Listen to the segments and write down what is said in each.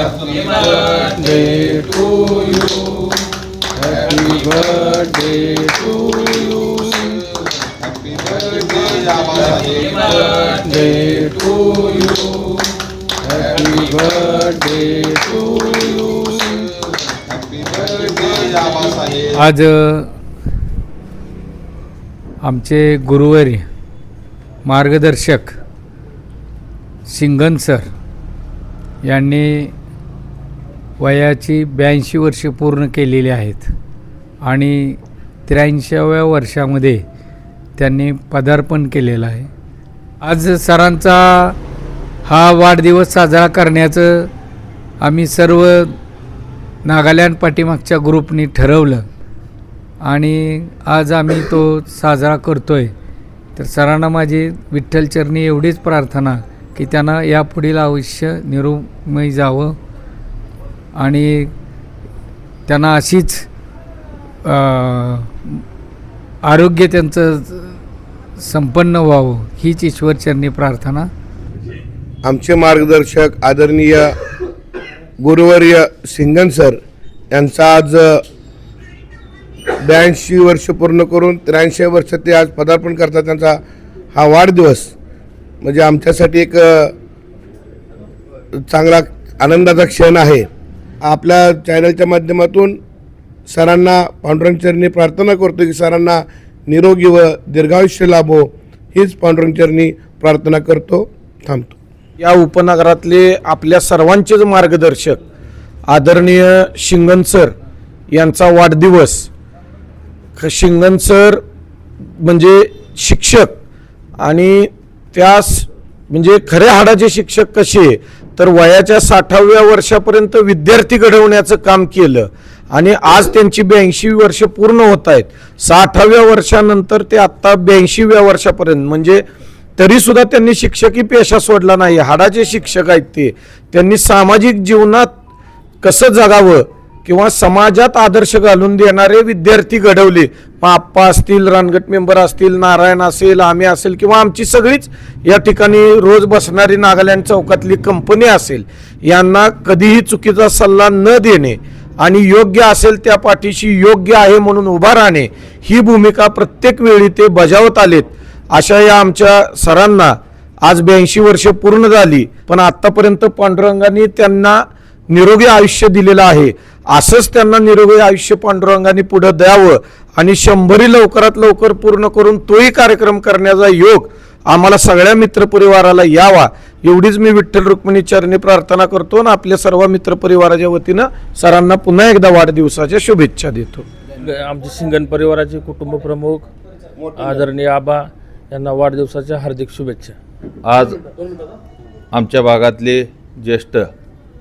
Happy birthday to you. Happy birthday to you. Happy birthday to you. Happy birthday to you. Happy birthday Babasaheb आज आमचे गुरुवारी मार्गदर्शक सिंगन sir यांनी वयाची ब्याऐंशी वर्षे पूर्ण केलेली आहेत. आणि त्र्याऐंशीव्या वर्षामध्ये त्यांनी पदार्पण केलेलं आहे. आज सरांचा हा वाढदिवस साजरा करण्याचं आम्ही सर्व नागालँड पाठीमागच्या ग्रुपनी ठरवलं. आणि आज आम्ही तो साजरा करतो आहे तर सरांना माझी विठ्ठलचरणी एवढीच प्रार्थना की त्यांना यापुढील आयुष्य निरुमय जावं. आणि त्यांना अशीच आरोग्य त्यांचं संपन्न व्हावं हीच ईश्वरचरणी प्रार्थना. आमचे मार्गदर्शक आदरणीय गुरुवर्य सिंगन सर यांचा आज ब्याऐंशी वर्ष पूर्ण करून त्र्याऐंशी वर्ष ते आज पदार्पण करतात त्यांचा हा वाढदिवस. म्हणजे आमच्यासाठी एक चांगला आनंदाचा क्षण आहे. आपल्या चॅनलच्या माध्यमातून सरांना पांडुरंगचरणी प्रार्थना करतो की सरांना निरोगी व दीर्घायुष्य लाभो. हीच पांडुरंगचरणी प्रार्थना करतो थांबतो. या उपनगरातले आपल्या सर्वांचेच मार्गदर्शक आदरणीय शिंगण सर यांचा वाढदिवस. शिंगण सर म्हणजे शिक्षक आणि त्यास म्हणजे खऱ्या हाडाचे शिक्षक कसे? तर वयाच्या साठाव्या वर्षापर्यंत विद्यार्थी घडवण्याचं काम केलं. आणि आज त्यांची ब्याऐंशी वर्ष पूर्ण होत आहेत. साठाव्या वर्षानंतर ते आत्ता ब्याऐंशीव्या वर्षापर्यंत. म्हणजे तरीसुद्धा त्यांनी शिक्षकी पेशा सोडला नाही. हाडाचे शिक्षक आहेत ते. त्यांनी सामाजिक जीवनात कसं जगावं? किंवा समाजात आदर्श घालून देणारे विद्यार्थी घडवले. पाप्पा आप्पा असतील रानगट मेंबर असतील नारायण असेल आम्ही असेल किंवा आमची सगळीच या ठिकाणी रोज बसणारी नागालँड चौकातली कंपनी असेल यांना कधीही चुकीचा सल्ला न देणे आणि योग्य असेल त्या पाठीशी योग्य आहे म्हणून उभा राहणे ही भूमिका प्रत्येक वेळी ते बजावत आलेत. अशा या आमच्या सरांना आज ब्याऐंशी वर्ष पूर्ण झाली पण आत्तापर्यंत पांडुरंगाने त्यांना निरोगी आयुष्य दिलेलं आहे. असंच त्यांना निरोगी आयुष्य पांडुरंगाने पुढं द्यावं आणि शंभरी लवकरात लवकर पूर्ण करून तोही कार्यक्रम करण्याचा योग आम्हाला सगळ्या मित्रपरिवाराला यावा. एवढीच मी विठ्ठल रुक्मिणी चरणी प्रार्थना करतो आणि आपल्या सर्व मित्रपरिवाराच्या वतीनं सरांना पुन्हा एकदा वाढदिवसाच्या शुभेच्छा देतो. आमचे सिंगण परिवाराचे कुटुंब प्रमुख आदरणीय आबा यांना वाढदिवसाच्या हार्दिक शुभेच्छा. आज आमच्या भागातले ज्येष्ठ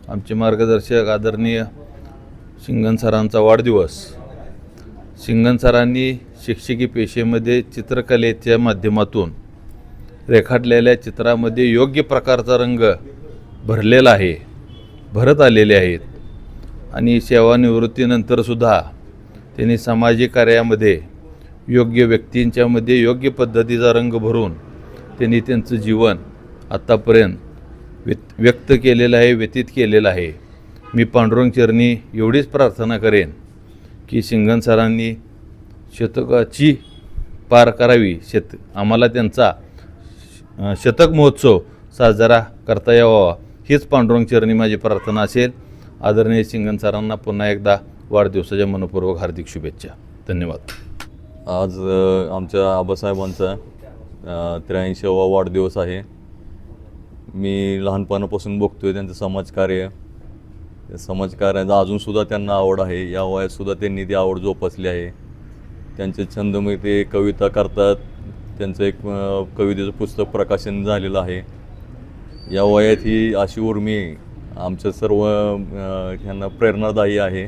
आमचे मार्गदर्शक आदरणीय शिंगण सरांचा वाढदिवस. शिंगण सरांनी शिक्षकी पेशेमध्ये चित्रकलेच्या माध्यमातून रेखाटलेल्या चित्रामध्ये योग्य प्रकारचा रंग भरलेला आहे भरत आलेले आहेत आणि सेवानिवृत्तीनंतरसुद्धा त्यांनी सामाजिक कार्यामध्ये योग्य व्यक्तींच्यामध्ये योग्य पद्धतीचा रंग भरून त्यांनी त्यांचं जीवन आत्तापर्यंत व्यत व्यक्त केलेलं आहे व्यतीत केलेलं आहे. मी पांडुरंग चरणी एवढीच प्रार्थना करेन की शिंगण सरांनी शतकाची पार करावी. शेत आम्हाला त्यांचा शतक महोत्सव साजरा करता यावा. हीच पांडुरंग चरणी माझी प्रार्थना असेल. आदरणीय शिंगण सरांना पुन्हा एकदा वाढदिवसाच्या मनपूर्वक हार्दिक शुभेच्छा. धन्यवाद. आज आमच्या आबासाहेबांचा त्र्याऐंशीवा वाढदिवस आहे. मी लहानपणापासून बघतोय त्यांचं समाजकार्य. समाजकार्याचा अजूनसुद्धा त्यांना आवड आहे. या वयातसुद्धा त्यांनी ती आवड जोपासली आहे. त्यांचे छंदमय ते कविता करतात. त्यांचं एक कवितेचं पुस्तक प्रकाशन झालेलं आहे. या वयात ही अशी उर्मी आमच्या सर्व ह्यांना प्रेरणादायी आहे.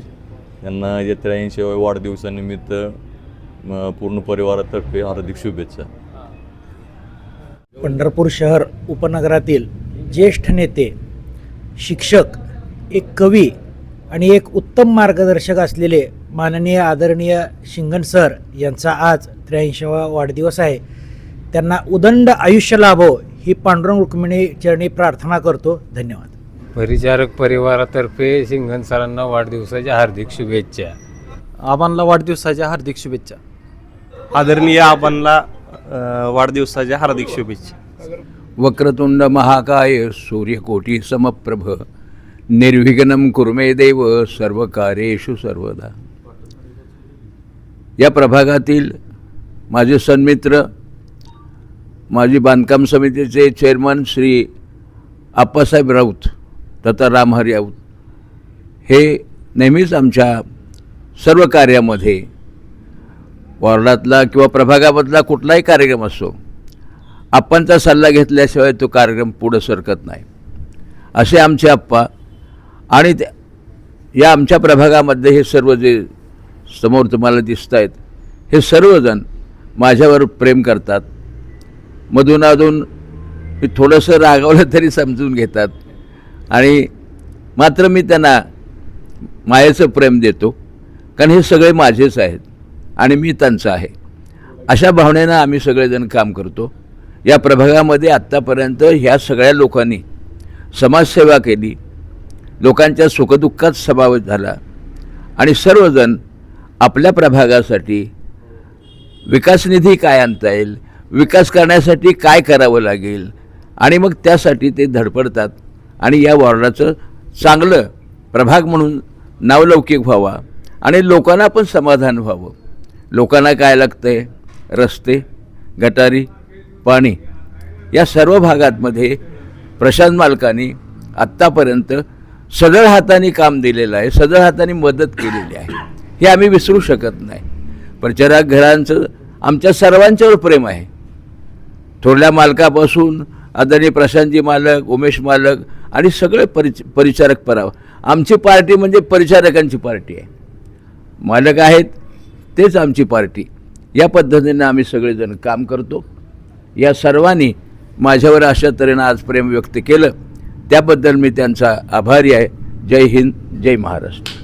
यांना या त्र्याऐंशी वाढदिवसानिमित्त पूर्ण परिवारातर्फे हार्दिक शुभेच्छा. पंढरपूर शहर उपनगरातील ज्येष्ठ नेते शिक्षक एक कवी आणि एक उत्तम मार्गदर्शक असलेले माननीय आदरणीय शिंगण सर यांचा आज त्र्याऐंशीवा वाढदिवस आहे. त्यांना उदंड आयुष्य लाभो ही पांडुरंग रुक्मिणी चरणी प्रार्थना करतो. धन्यवाद. परिचारक परिवारातर्फे शिंगण सरांना वाढदिवसाच्या हार्दिक शुभेच्छा. आबांना वाढदिवसाच्या हार्दिक शुभेच्छा. आदरणीय आबांना वाढदिवसाच्या हार्दिक शुभेच्छा. वक्रतुंड महाकाय सूर्यकोटी समप्रभ. निर्विघ्नं कुर्मे देव सर्व कार्येषु सर्वदा. या प्रभागातील माझे सन्मित्र माजी बांधकाम समितीचे चेअरमन श्री आप्पासाहेब राऊत तथा रामहरी राऊत हे नेहमीच आमच्या सर्व कार्यामध्ये वॉर्डातला किंवा प्रभागामधला कुठलाही कार्यक्रम असो आपणचा सल्ला घेतल्याशिवाय तो कार्यक्रम पुढं सरकत नाही. असे आमचे आप्पा आणि त्या या आमच्या प्रभागामध्ये हे सर्व जे समोर तुम्हाला दिसत आहेत हे सर्वजण माझ्यावर प्रेम करतात. मधून अधून मी थोडंसं रागवलं तरी समजून घेतात आणि मात्र मी त्यांना मायेचं प्रेम देतो कारण हे सगळे माझेच आहेत. आणि मी त्यांचं आहे. अशा भावनेनं आम्ही सगळेजण काम करतो. या प्रभागामध्ये आत्तापर्यंत ह्या सगळ्या लोकांनी समाजसेवा केली. लोकांच्या सुखदुःखात समावेश झाला. आणि सर्वजण आपल्या प्रभागासाठी विकास निधी काय आणता येईल विकास करण्यासाठी काय करावं लागेल आणि मग त्यासाठी ते धडपडतात. आणि या वॉर्डाचं चांगलं प्रभाग म्हणून नावलौकिक व्हावा आणि लोकांना पण समाधान व्हावं. लोकांना काय लागतं आहे रस्ते गटारी पाणी या सर्व भागांमध्ये प्रशांत मालकांनी आत्तापर्यंत सदळ हाताने काम दिलेलं आहे सदळ हाताने मदत केलेली आहे. हे आम्ही विसरू शकत नाही. प्रचारक घरांचं आमच्या सर्वांच्यावर प्रेम आहे. थोरल्या मालकापासून आदरणीय प्रशांतजी मालक उमेश मालक आणि सगळे परिच परिचारक पराव. आमची पार्टी म्हणजे परिचारकांची पार्टी आहे. मालक आहेत तेच आमची पार्टी. या पद्धतीने आम्ही सगळेजण काम करतो. या सर्वांनी माझ्यावर अशा तऱ्हेनं आज प्रेम व्यक्त केलं. त्याबद्दल मी त्यांचा आभारी आहे. जय हिंद जय महाराष्ट्र.